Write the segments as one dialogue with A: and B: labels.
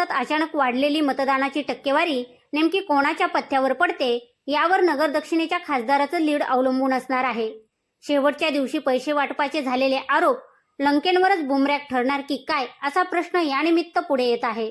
A: अचानक वाढलेली मतदानाची टक्केवारी नेमकी कोणाच्या पथ्यावर पडते यावर नगर दक्षिणेच्या खासदाराचं लीड अवलंबून असणार आहे. शेवटच्या दिवशी पैसे वाटपाचे झालेले आरोप लंकेंवरच बुमरॅक ठरणार की काय असा प्रश्न यानिमित्त पुढे येत आहे.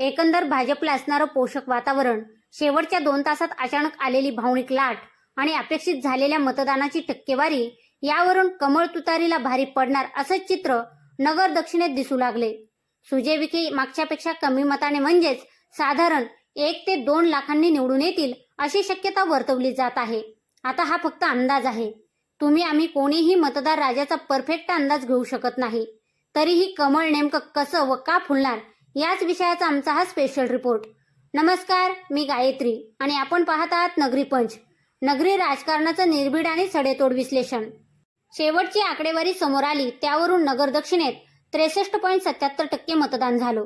A: एकंदर भाजपला असणारं पोषक वातावरण शेवटच्या दोन तासात अचानक आलेली भावनिक लाट आणि अपेक्षित झालेल्या मतदानाची टक्केवारी यावरून कमळ तुतारीला भारी पडणार असंच चित्र नगर दक्षिणेत दिसू लागले. सुजय विखे मागच्यापेक्षा कमी मताने म्हणजेच साधारण एक ते दोन लाखांनी निवडून येतील अशी शक्यता वर्तवली जात आहे. आता हा फक्त अंदाज आहे. तुम्ही आम्ही कोणीही मतदार राजाचा परफेक्ट अंदाज घेऊ शकत नाही. तरीही कमळ नेमकं कसं व का फुलणार याच विषयाचा आमचा हा स्पेशल रिपोर्ट नमस्कार मी गायत्री आणि आपण पाहत आहात नगरी पंच. नगरी राजकारणाचं निर्भीड आणि सडेतोड विश्लेषण. शेवटची आकडेवारी समोर आली त्यावरून नगर दक्षिणेत त्रेसष्ट पॉईंट सत्याहत्तर टक्के मतदान झालं.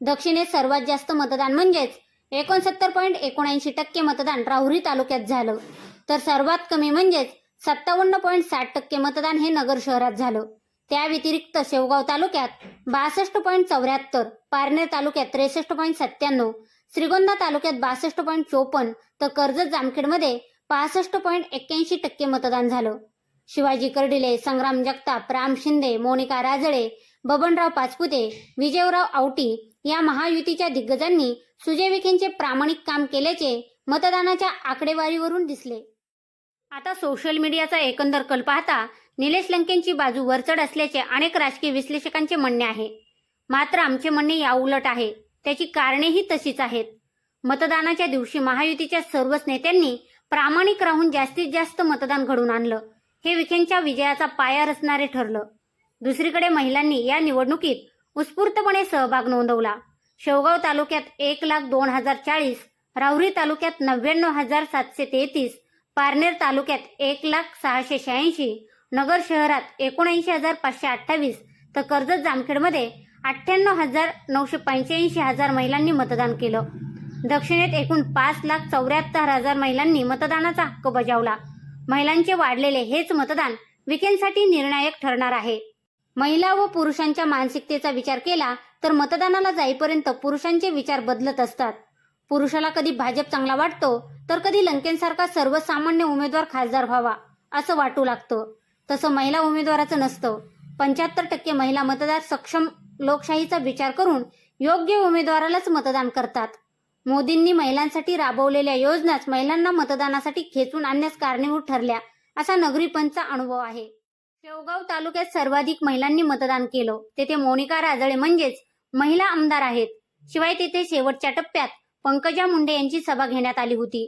A: दक्षिणेत सर्वात जास्त मतदान म्हणजेच एकोणसत्तर पॉईंट एकोणऐंशी टक्के मतदान राहुरी तालुक्यात झालं. तर सर्वात कमी म्हणजेच सत्तावन्न पॉईंट साठ टक्के मतदान हे नगर शहरात झालं. त्या व्यतिरिक्त शेवगाव तालुक्यात बासष्ट पॉईंट चौऱ्याहत्तर पारनेर तालुक्यात त्रेसष्ट पॉईंट सत्त्याण्णव श्रीगोंदा तालुक्यात बासष्ट पॉईंट चोपन्न तर कर्जत जामखेडमध्ये पासष्ट पॉईंट एक्क्याऐंशी टक्के मतदान झालं. शिवाजी कर्डिले संग्राम जगताप राम शिंदे मोनिका राजळे बबनराव पाचपुते विजयराव आवटी या महायुतीच्या दिग्गजांनी सुजय विखेंचे प्रामाणिक काम केल्याचे मतदानाच्या आकडेवारीवरून दिसले. आता सोशल मीडियाचा एकंदर कल पाहता निलेश लंकेंची बाजू वरचढ असल्याचे अनेक राजकीय विश्लेषकांचे म्हणणे आहे. मात्र आमचे म्हणणे याउलट आहे. त्याची कारणेही तशीच आहेत. मतदानाच्या दिवशी महायुतीच्या सर्वच नेत्यांनी प्रामाणिक राहून जास्तीत जास्त मतदान घडून आणलं. हे विखेंच्या विजयाचा पाया रचणारे ठरलं. दुसरीकडे महिलांनी या निवडणुकीत उत्स्फूर्तपणे सहभाग नोंदवला. शेवगाव तालुक्यात एक लाख दोन हजार चाळीस राहुरी तालुक्यात नव्याण्णव हजार सातशे तेहतीस पारनेर तालुक्यात एक लाख सहाशे शहाऐंशी नगर शहरात एकोणऐंशी हजार पाचशे अठ्ठावीस तर कर्जत जामखेडमध्ये अठ्ठ्याण्णव हजार नऊशे पंच्याऐंशी हजार महिलांनी मतदान केलं. दक्षिणेत एकूण पाच लाख चौऱ्याहत्तर हजार महिलांनी मतदानाचा हक्क बजावला. महिलांचे वाढलेले हेच मतदान विकेंडसाठी निर्णायक ठरणार आहे. महिला व पुरुषांच्या मानसिकतेचा विचार केला तर मतदानाला जाईपर्यंत पुरुषांचे विचार बदलत असतात. पुरुषाला कधी भाजप चांगला वाटतो तर कधी लंकेंसारखा सर्वसामान्य उमेदवार खासदार व्हावा असं वाटू लागतं. तसं महिला उमेदवाराचं नसतं. पंच्याहत्तर टक्के महिला मतदार सक्षम लोकशाहीचा विचार करून योग्य उमेदवारालाच मतदान करतात. मोदींनी महिलांसाठी राबवलेल्या योजनाच महिलांना मतदानासाठी खेचून आणण्यास कारणीभूत ठरल्या असा नगरी अनुभव आहे. शेवगाव तालुक्यात सर्वाधिक महिलांनी मतदान केलं. तेथे मोनिका राजळे म्हणजेच महिला आमदार आहेत. शिवाय तेथे शेवटच्या टप्प्यात पंकजा मुंडे यांची सभा घेण्यात आली होती.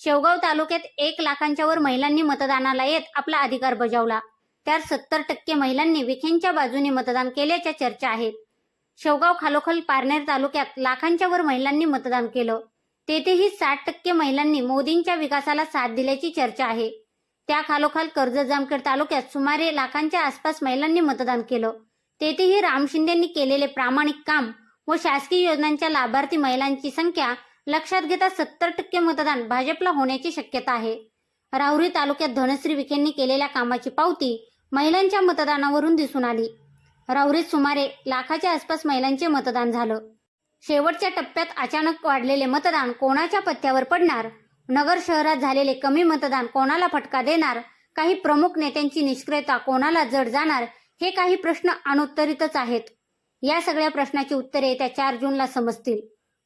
A: शेवगाव तालुक्यात एक लाखांच्या वर महिलांनी मतदानाला येत आपला अधिकार बजावला. त्यात सत्तर टक्के महिलांनी विखेंच्या बाजूने मतदान केल्याच्या चर्चा आहेत. शेवगाव खालोखाल पारनेर तालुक्यात लाखांच्या वर महिलांनी मतदान केलं. तेथेही साठ टक्के महिलांनी मोदींच्या विकासाला साथ दिल्याची चर्चा आहे. त्या खालोखाल कर्जत जामखेड तालुक्यात सुमारे लाखांच्या आसपास महिलांनी मतदान केलं. तेथेही राम शिंदेंनी केलेले प्रामाणिक काम व शासकीय योजनांच्या लाभार्थी महिलांची संख्या लक्षात घेता सत्तर टक्के मतदान भाजपला होण्याची शक्यता आहे. राहुरी तालुक्यात धनश्री विखेंनी केलेल्या कामाची पावती महिलांच्या मतदानावरून दिसून आली. राहुरीत सुमारे लाखाच्या आसपास महिलांचे मतदान झालं. शेवटच्या टप्प्यात अचानक वाढलेले मतदान कोणाच्या पत्त्यावर पडणार? नगर शहरात झालेले कमी मतदान कोणाला फटका देणार? काही प्रमुख नेत्यांची निष्क्रियता कोणाला जड जाणार? हे काही प्रश्न अनुत्तरितच आहेत. या सगळ्या प्रश्नाची उत्तरे येत्या चार जूनला समजतील.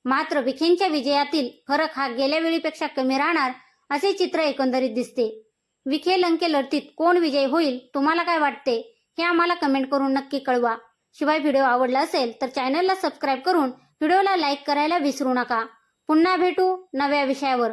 A: मात्र विखेंच्या विजयातील फरक हा गेल्या वेळीपेक्षा कमी राहणार असे चित्र एकंदरीत दिसते. विखे लंके लढतीत कोण विजय होईल तुम्हाला काय वाटते? हे आम्हाला कमेंट करून नक्की कळवा. शिवाय व्हिडिओ आवडला असेल तर चॅनलला सबस्क्राईब करून व्हिडिओला लाईक करायला विसरू नका. पुन्हा भेटू नव्या विषयावर.